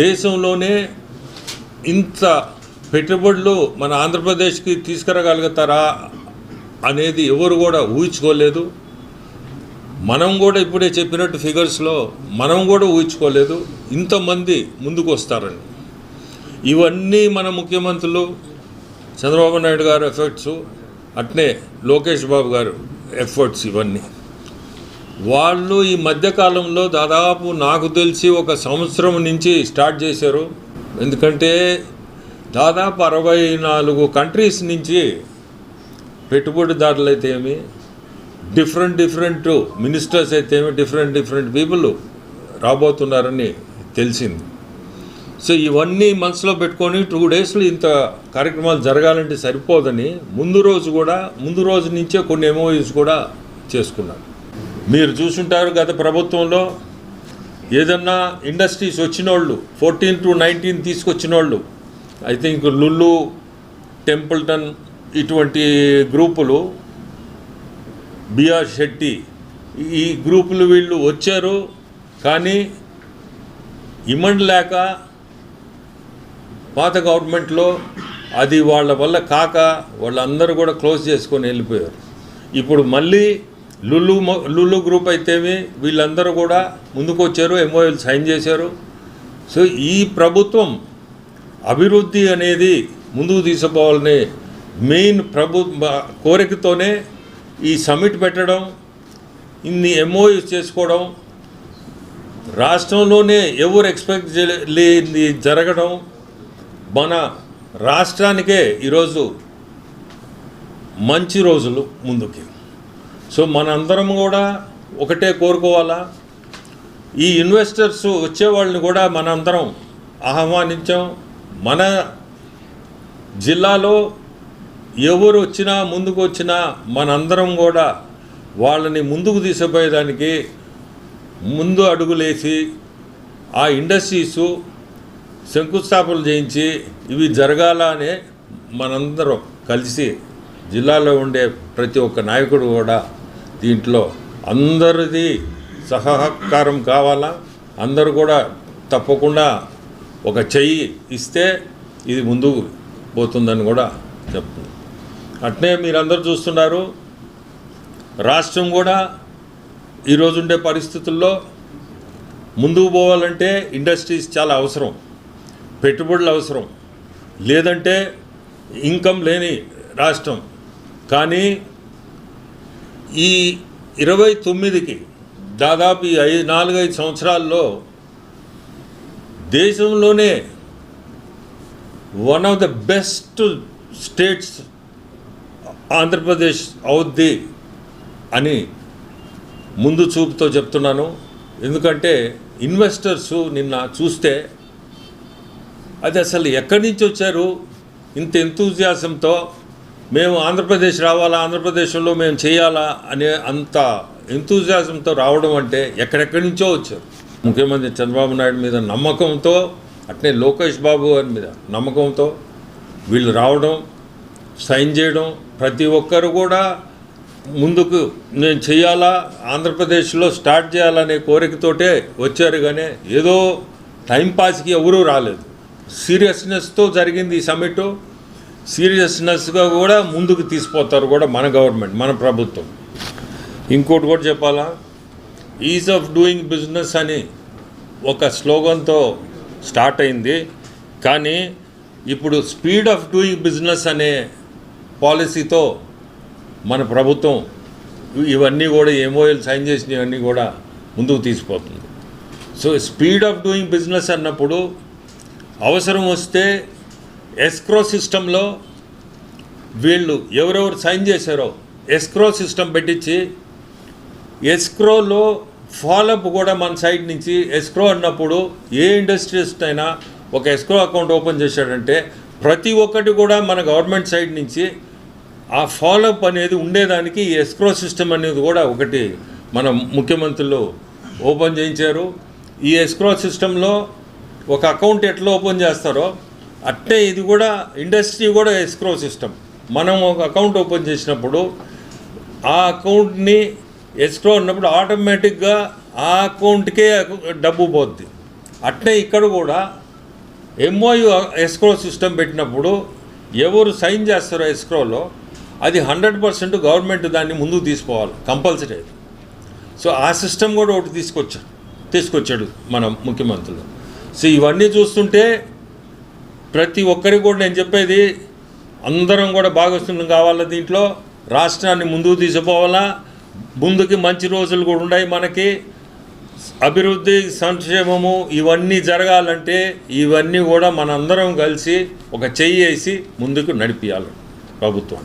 దేశంలోనే ఇంత పెట్టుబడులు మన ఆంధ్రప్రదేశ్కి తీసుకురాగలుగుతారా అనేది ఎవరు కూడా ఊహించుకోలేదు. మనం కూడా ఇప్పుడే చెప్పినట్టు ఫిగర్స్లో మనం కూడా ఊహించుకోలేదు. ఇంతమంది ముందుకు వస్తారని. ఇవన్నీ మన ముఖ్యమంత్రులు చంద్రబాబు నాయుడు గారు ఎఫర్ట్స్ అట్నే లోకేష్ బాబు గారు ఎఫర్ట్స్ ఇవన్నీ. వాళ్ళు ఈ మధ్యకాలంలో దాదాపు నాకు తెలిసి ఒక సంవత్సరం నుంచి స్టార్ట్ చేశారు. ఎందుకంటే దాదాపు అరవై నాలుగు కంట్రీస్ నుంచి పెట్టుబడిదారులు అయితే ఏమి డిఫరెంట్ డిఫరెంట్ మినిస్టర్స్ అయితే ఏమి డిఫరెంట్ డిఫరెంట్ పీపుల్ రాబోతున్నారని తెలిసింది. సో ఇవన్నీ మనసులో పెట్టుకొని టూ డేస్లో ఇంత కార్యక్రమాలు జరగాలంటే సరిపోదని ముందు రోజు కూడా ముందు రోజు నుంచే కొన్ని ఎంఓయూస్ కూడా చేసుకున్నారు. మీరు చూసుంటారు గత ప్రభుత్వంలో ఏదన్నా ఇండస్ట్రీస్ వచ్చిన వాళ్ళు ఫోర్టీన్ టు నైన్టీన్ తీసుకొచ్చిన వాళ్ళు ఐ థింక్ లుల్లు టెంపుల్టన్ ఇటువంటి గ్రూపులు బిఆర్ శెట్టి ఈ గ్రూపులు వీళ్ళు వచ్చారు కానీ ఇమండ్ లేక పాత గవర్నమెంట్లో అది వాళ్ళ వల్ల కాక వాళ్ళందరూ కూడా క్లోజ్ చేసుకొని వెళ్ళిపోయారు. ఇప్పుడు మళ్ళీ లులు మొ- లులు గ్రూప్ అయితేమి వీళ్ళందరూ కూడా ముందుకు వచ్చారు ఎంఓఎల్ సైన్ చేశారు. సో ఈ ప్రభుత్వం అభివృద్ధి అనేది ముందుకు తీసుకుపోవాలని మెయిన్ ప్రభు కోరికతోనే ఈ సమిట్ పెట్టడం ఇన్ని ఎంఓయూస్ చేసుకోవడం రాష్ట్రంలోనే ఎవరు ఎక్స్పెక్ట్ లేని జరగడం మన రాష్ట్రానికే ఈరోజు మంచి రోజులు ముందుకి. సో మనందరం కూడా ఒకటే కోరుకోవాలా? ఈ ఇన్వెస్టర్స్ వచ్చేవాళ్ళని కూడా మనందరం ఆహ్వానించాం. మన జిల్లాలో ఎవరు వచ్చినా ముందుకు వచ్చినా మనందరం కూడా వాళ్ళని ముందుకు తీసుకుపోయేదానికి ముందు అడుగులేసి ఆ ఇండస్ట్రీసు శంకుస్థాపనలు చేయించి ఇవి జరగాల అనే మనందరం కలిసి జిల్లాలో ఉండే ప్రతి ఒక్క నాయకుడు కూడా దీంట్లో అందరిది సహకారం కావాలా? అందరూ కూడా తప్పకుండా ఒక చెయ్యి ఇస్తే ఇది ముందుకు పోతుందని కూడా చెప్తుంది. అట్నే మీరందరూ చూస్తున్నారు రాష్ట్రం కూడా ఈరోజు ఉండే పరిస్థితుల్లో ముందుకు పోవాలంటే ఇండస్ట్రీస్ చాలా అవసరం పెట్టుబడులు అవసరం లేదంటే ఇన్కమ్ లేని రాష్ట్రం. కానీ ఈ ఇరవై తొమ్మిదికి దాదాపు ఈ ఐదు నాలుగైదు సంవత్సరాల్లో దేశంలోనే one of the best states Andhra Pradesh అవుద్ది అని ముందు చూపుతో చెప్తున్నాను. ఎందుకంటే ఇన్వెస్టర్స్ నిన్న చూస్తే అది అసలు ఎక్కడి నుంచి వచ్చారు? ఇంత ఎంతూజియాసంతో మేము ఆంధ్రప్రదేశ్ రావాలా ఆంధ్రప్రదేశ్లో మేము చేయాలా అనే అంత ఎంతూజియాసంతో రావడం అంటే ఎక్కడెక్కడి నుంచో వచ్చారు. ముఖ్యమంత్రి చంద్రబాబు నాయుడు మీద నమ్మకంతో అట్నే లోకేష్ బాబు గారి మీద నమ్మకంతో వీళ్ళు రావడం సైన్ చేయడం ప్రతి ఒక్కరు కూడా ముందుకు నేను చేయాలా ఆంధ్రప్రదేశ్లో స్టార్ట్ చేయాలనే కోరికతోటే వచ్చారు కానీ ఏదో టైంపాస్కి ఎవరూ రాలేదు. సీరియస్నెస్తో జరిగింది ఈ సమ్మిట్. సీరియస్నెస్గా కూడా ముందుకు తీసుకుపోతారు కూడా మన గవర్నమెంట్ మన ప్రభుత్వం. ఇంకోటి కూడా చెప్పాలా? ఈజ్ ఆఫ్ డూయింగ్ బిజినెస్ అని ఒక స్లోగన్తో స్టార్ట్ అయింది. కానీ ఇప్పుడు స్పీడ్ ఆఫ్ డూయింగ్ బిజినెస్ అనే పాలసీతో మన ప్రభుత్వం ఇవన్నీ కూడా ఎంఓఎల్ సైన్ చేసినవన్నీ కూడా ముందుకు తీసిపోతుంది. So speed of doing business అన్నప్పుడు అవసరం వస్తే ఎస్క్రో సిస్టంలో వీళ్ళు ఎవరెవరు సైన్ చేశారో ఎస్క్రో సిస్టమ్ పెట్టించి ఎస్క్రోలో ఫాలోఅప్ కూడా మన సైడ్ నుంచి ఎస్క్రో అన్నప్పుడు ఏ ఇండస్ట్రీస్ట్ అయినా ఒక ఎస్క్రో అకౌంట్ ఓపెన్ చేశాడంటే ప్రతి ఒక్కటి కూడా మన గవర్నమెంట్ సైడ్ నుంచి ఆ ఫాలోఅప్ అనేది ఉండేదానికి ఈ ఎస్క్రో సిస్టమ్ అనేది కూడా ఒకటి మన ముఖ్యమంత్రులు ఓపెన్ చేయించారు. ఈ ఎస్క్రో సిస్టంలో ఒక అకౌంట్ ఎట్లా ఓపెన్ చేస్తారో అట్టే ఇది కూడా ఇండస్ట్రీ కూడా ఎస్క్రో సిస్టమ్. మనం ఒక అకౌంట్ ఓపెన్ చేసినప్పుడు ఆ అకౌంట్ని ఎస్క్రో ఉన్నప్పుడు ఆటోమేటిక్గా ఆ అకౌంట్కే డబ్బు పోద్ది. అట్టే ఇక్కడ కూడా ఎంఓయు ఎస్క్రో సిస్టమ్ పెట్టినప్పుడు ఎవరు సైన్ చేస్తారో ఎస్క్రోలో అది హండ్రెడ్ పర్సెంట్ గవర్నమెంట్ దాన్ని ముందుకు తీసుకోవాలి కంపల్సరీ సో ఆ సిస్టమ్ కూడా ఒకటి తీసుకొచ్చాడు తీసుకొచ్చాడు మన ముఖ్యమంత్రులు. సో ఇవన్నీ చూస్తుంటే ప్రతి ఒక్కరికి కూడా నేను చెప్పేది అందరం కూడా భాగస్వామ్యం కావాలా దీంట్లో? రాష్ట్రాన్ని ముందుకు తీసుకుపోవాలా? ముందుకి మంచి రోజులు కూడా ఉన్నాయి మనకి. అభివృద్ధి సంక్షేమము ఇవన్నీ జరగాలంటే ఇవన్నీ కూడా మనందరం కలిసి ఒక చెయ్యి వేసి ముందుకు నడిపించాలి ప్రభుత్వం.